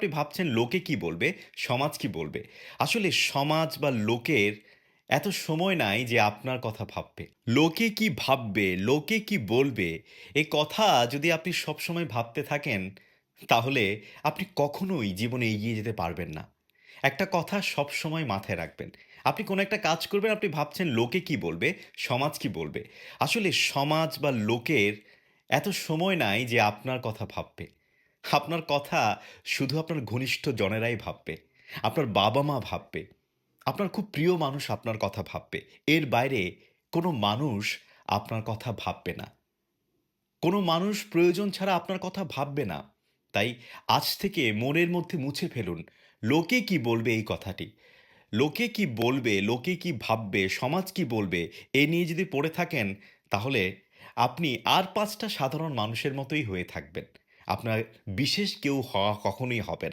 আপনি ভাবছেন লোকে কি বলবে, সমাজ কি বলবে। আসলে সমাজ বা লোকের এত সময় নাই যে আপনার কথা ভাববে। লোকে কি ভাববে, লোকে কি বলবে, এ কথা যদি আপনি সবসময় ভাবতে থাকেন, তাহলে আপনি কখনোই জীবনে এগিয়ে যেতে পারবেন না। একটা কথা সবসময় মাথায় রাখবেন। আপনি কোনো একটা কাজ করবেন, আপনি ভাবছেন লোকে কি বলবে, সমাজ কি বলবে। আসলে সমাজ বা লোকের এত সময় নাই যে আপনার কথা ভাববে। আপনার কথা শুধু আপনার ঘনিষ্ঠ জনেরাই ভাববে। আপনার বাবা-মা ভাববে। আপনার খুব প্রিয় মানুষ আপনার কথা ভাববে। এর বাইরে কোনো মানুষ আপনার কথা ভাববে না। কোনো মানুষ প্রয়োজন ছাড়া আপনার কথা ভাববে না। তাই আজ থেকে মনের মধ্যে মুছে ফেলুন, লোকে কি বলবে এই কথাটি। লোকে কি বলবে, লোকে কি ভাববে, সমাজ কি বলবে, এ নিয়ে যদি পড়ে থাকেন, তাহলে আপনি আর পাঁচটা সাধারণ মানুষের মতোই হয়ে থাকবেন। আপনার বিশেষ কেউ হওয়া কখনোই হবে না।